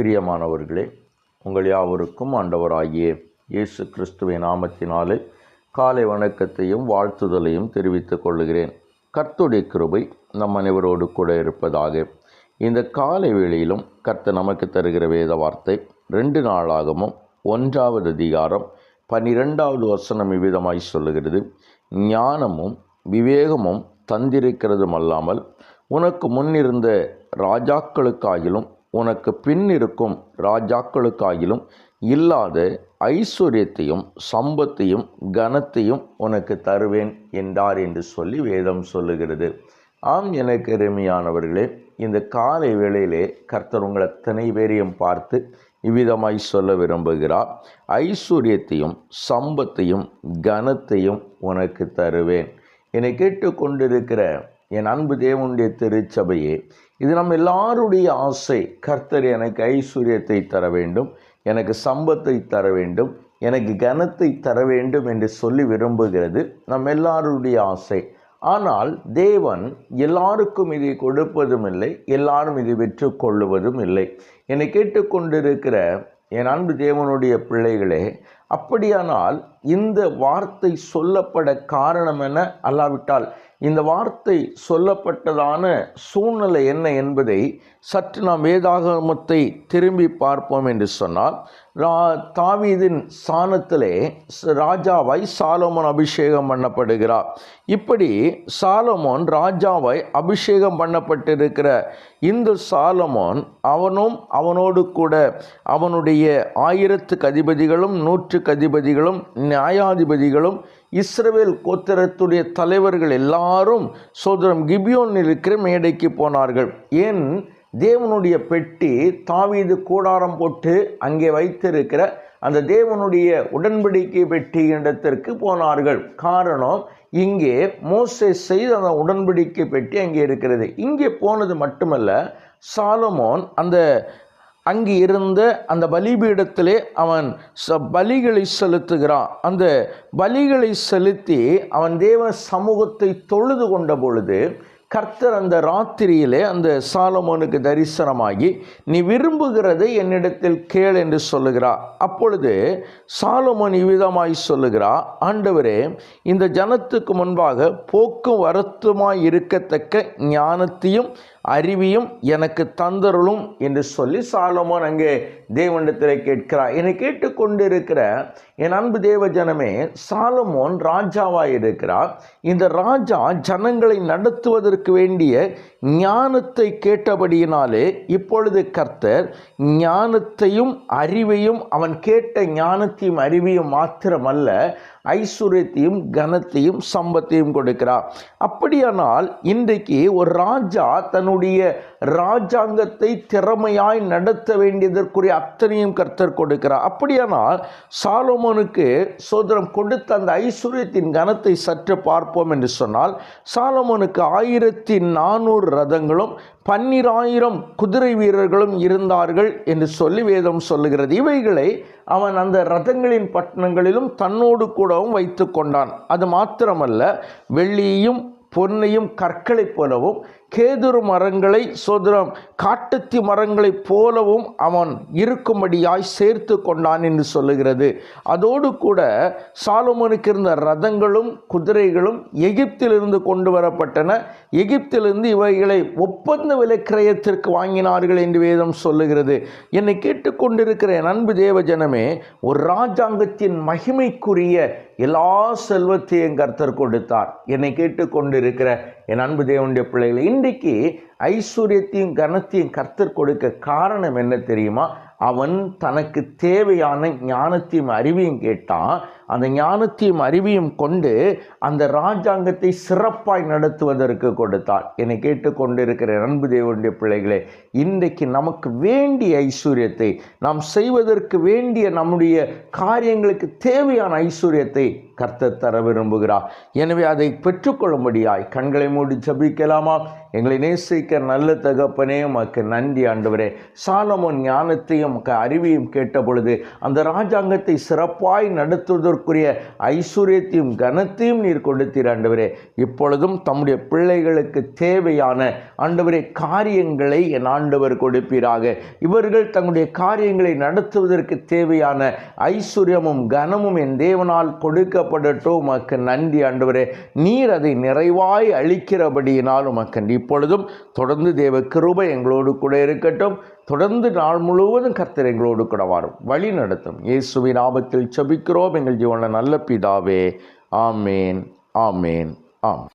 பிரியமானவர்களே உங்கள் யாவருக்கும் ஆண்டவராகிய இயேசு கிறிஸ்துவின் நாமத்தினாலே காலை வணக்கத்தையும் வாழ்த்துதலையும் தெரிவித்துக் கொள்கிறேன். கர்த்துடைய கிருபை நம் அனைவரோடு கூட இருப்பதாக. இந்த காலை வேளையிலும் கர்த்தர் நமக்கு தருகிற வேத வார்த்தை ரெண்டு நாளாகவும் ஒன்றாவது அதிகாரம் பன்னிரெண்டாவது வசனம் இவ்விதமாய் சொல்லுகிறது. ஞானமும் விவேகமும் தந்திருக்கிறதும் அல்லாமல் உனக்கு முன்னிருந்த ராஜாக்களுக்காகிலும் உனக்கு பின் இருக்கும் ராஜாக்களுக்காயிலும் இல்லாத ஐஸ்வர்யத்தையும் சம்பத்தையும் கனத்தையும் உனக்கு தருவேன் என்றார் என்று சொல்லி வேதம் சொல்லுகிறது. ஆம் எனக்கு எருமையானவர்களே இந்த காலை வேளையிலே கர்த்தர் உங்கள் அத்தனை பேரையும் பார்த்து இவ்விதமாய் சொல்ல விரும்புகிறார். ஐஸ்வர்யத்தையும் சம்பத்தையும் கனத்தையும் உனக்கு தருவேன். என்னை கேட்டுக்கொண்டிருக்கிற என் அன்பு தேவனுடைய திருச்சபையே இது நம்ம எல்லாருடைய ஆசை. கர்த்தர் எனக்கு ஐஸ்வர்யத்தை தர வேண்டும் எனக்கு சம்பத்தை தர வேண்டும் எனக்கு கனத்தை தர வேண்டும் என்று சொல்லி விரும்புகிறது நம் எல்லாருடைய ஆசை. ஆனால் தேவன் எல்லாருக்கும் இதை கொடுப்பதும் இல்லை எல்லாரும் இதை பெற்றுக்கொள்ளுவதும் இல்லை. என்னை கேட்டுக்கொண்டிருக்கிற என் அன்பு தேவனுடைய பிள்ளைகளே அப்படியானால் இந்த வார்த்தை சொல்லப்பட காரணம் என அல்லாவிட்டால் இந்த வார்த்தை சொல்லப்பட்டதான சூழ்நிலை என்ன என்பதை சற்று நாம் வேதாகமத்தை திரும்பி பார்ப்போம் என்று சொன்னால் ரா தாவீதின் சாணத்திலே ராஜாவாய் சாலமோன் அபிஷேகம் பண்ணப்படுகிறார். இப்படி சாலமோன் ராஜாவாய் அபிஷேகம் பண்ணப்பட்டிருக்கிற இந்த சாலமோன் அவனும் அவனோடு கூட அவனுடைய ஆயிரத்துக்கு அதிபதிகளும் நூற்றுக்கு அதிபதிகளும் நியாயாதிபதிகளும் இஸ்ரவேல் கோத்திரத்துடைய தலைவர்கள் எல்லாரும் சோதரம் கிபியோனில் இருக்கிற மேடைக்கு போனார்கள். ஏன்? தேவனுடைய பெட்டி தாவீது கூடாரம் போட்டு அங்கே வைத்திருக்கிற அந்த தேவனுடைய உடன்படிக்கை பெட்டி இடத்திற்கு போனார்கள். காரணம் இங்கே மோசை செய்த அந்த உடன்படிக்கை பெட்டி அங்கே இருக்கிறது. இங்கே போனது மட்டுமல்ல சாலமோன் அந்த அங்கே இருந்த அந்த பலிபீடத்திலே அவன் ச பலிகளை செலுத்துகிறான். அந்த பலிகளை செலுத்தி அவன் தேவ சமூகத்தை தொழுது கொண்ட பொழுது கர்த்தர் அந்த ராத்திரியிலே அந்த சாலமோனுக்கு தரிசனமாகி நீ விரும்புகிறதை என்னிடத்தில் கேள் என்று சொல்லுகிறார் அப்பொழுது சாலமோன் இவ்விதமாய் சொல்லுகிறா ஆண்டவரே இந்த ஜனத்துக்கு முன்பாக போக்கும் வரத்துமாய் இருக்கத்தக்க ஞானத்தையும் அறிவியும் எனக்கு தந்தருளும் என்று சொல்லி சாலமோன் அங்கே தேவனிடத்தில் கேட்கிறார். என்னை கேட்டுக்கொண்டிருக்கிற என் அன்பு தேவ ஜனமே சாலமோன் ராஜாவாக இருக்கிறார். இந்த ராஜா ஜனங்களை நடத்துவதற்கு வேண்டிய ஞானத்தை கேட்டபடியினாலே இப்பொழுது கர்த்தர் ஞானத்தையும் அறிவையும் அவன் கேட்ட ஞானத்தையும் அறிவையும் மாத்திரமல்ல ஐஸ்வர்யத்தையும் கனத்தையும் சம்பத்தையும் கொடுக்கிறார். அப்படியானால் இன்றைக்கு ஒரு ராஜா தன்னுடைய ராஜாங்கத்தை திறமையாய் நடத்த வேண்டியதற்குரிய அத்தனையும் கர்த்தர் கொடுக்கிறார். அப்படியானால் சாலமோனுக்கு சோதரம் கொடுத்த அந்த ஐஸ்வர்யத்தின் கனத்தை சற்று பார்ப்போம் என்று சொன்னால் சாலமோனுக்கு ஆயிரத்தி நானூறு ரதங்களும் பன்னிராயிரம் குதிரை வீரர்களும் இருந்தார்கள் என்று சொல்லி வேதம் சொல்லுகிறது. இவைகளை அவன் அந்த ரதங்களின் பட்டணங்களிலும் தன்னோடு கூடவும் வைத்து கொண்டான் அது மாத்திரமல்ல வெள்ளியையும் பொன்னையும் கற்களைப் போலவும் கேதுரு மரங்களை சோதரம் காட்டுத்தி மரங்களைப் போலவும் அவன் இருக்கும்படியாய் சேர்த்து கொண்டான் என்று சொல்லுகிறது. அதோடு கூட சாலமோனுக்கு இருந்த ரதங்களும் குதிரைகளும் எகிப்திலிருந்து கொண்டு வரப்பட்டன. எகிப்திலிருந்து இவைகளை ஒப்பந்த விலை கிரயத்திற்கு வாங்கினார்கள் என்று வேதம் சொல்லுகிறது. என்னை கேட்டுக்கொண்டிருக்கிற என் அன்பு தேவ ஜனமே ஒரு ராஜாங்கத்தின் மகிமைக்குரிய எல்லா செல்வத்தையும் கர்த்தர் கொடுத்தார். என்னை கேட்டுக்கொண்டிருக்கிற என் அன்பு தேவனுடைய பிள்ளைகளை இன்றைக்கு ஐஸ்வர்யத்தையும் கனத்தையும் கர்த்தர் கொடுக்க காரணம் என்ன தெரியுமா? அவன் தனக்கு தேவையான ஞானத்தையும் அறிவையும் கேட்டான். அந்த ஞானத்தையும் அறிவையும் கொண்டு அந்த ராஜாங்கத்தை சிறப்பாய் நடத்துவதற்கு கொடுத்தார் என்னை கேட்டுக்கொண்டிருக்கிற அன்பு தேவனுடைய பிள்ளைகளே இன்றைக்கு நமக்கு வேண்டிய ஐஸ்வர்யத்தை நாம் செய்வதற்கு வேண்டிய நம்முடைய காரியங்களுக்கு தேவையான ஐஸ்வர்யத்தை கர்த்தர் தர விரும்புகிறார். எனவே அதை பெற்றுக்கொள்ளும்படியாய் கண்களை மூடி ஜபிக்கலாமா? எங்களை நேசிக்க நல்ல தகப்பனே உமக்கு நன்றி ஆண்டவரே. சாலமோன் ஞானத்தையும் உமக்கு அறிவையும் கேட்ட பொழுது அந்த ராஜாங்கத்தை சிறப்பாய் நடத்துவதற்கு அதற்குரிய ஐஸ்வர்யத்தையும் கனத்தையும் நீர் கொடுத்தீர் ஆண்டவரே. இப்பொழுதும் தம்முடைய பிள்ளைகளுக்கு தேவையான ஆண்டவரே காரியங்களை என் ஆண்டவர் கொடுப்பீராக. இவர்கள் தங்களுடைய காரியங்களை நடத்துவதற்கு தேவையான ஐஸ்வர்யமும் கனமும் என் தேவனால் கொடுக்கப்படட்டும் உமக்கு நன்றி ஆண்டவரே. நீர் அதை நிறைவாய் அளிக்கிறபடியினால் உமக்கு இப்பொழுதும் தொடர்ந்து தேவ கிருபை எங்களோடு கூட இருக்கட்டும். தொடர்ந்து நாள் முழுவதும் கர்த்தர் எங்களோடு கூட வாரும். வழி நடத்தும். இயேசுவின் ஆபத்தில் செபிக்கிறோம் எங்கள் ஜீவனில் நல்ல பிதாவே. ஆமேன். ஆமேன். ஆம்.